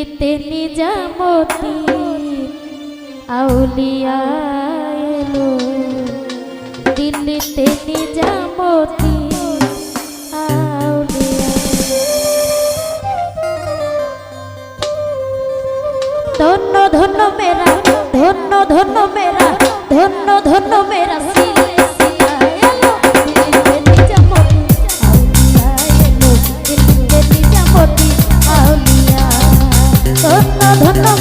দিতে নিজামতি আউলিয়া দিল্লিতে নিজামতি ধন্য ধন্য মেরা ধন্য ধন্য মেরা ধন্য ধন্য মেরা ধন্য ধন্য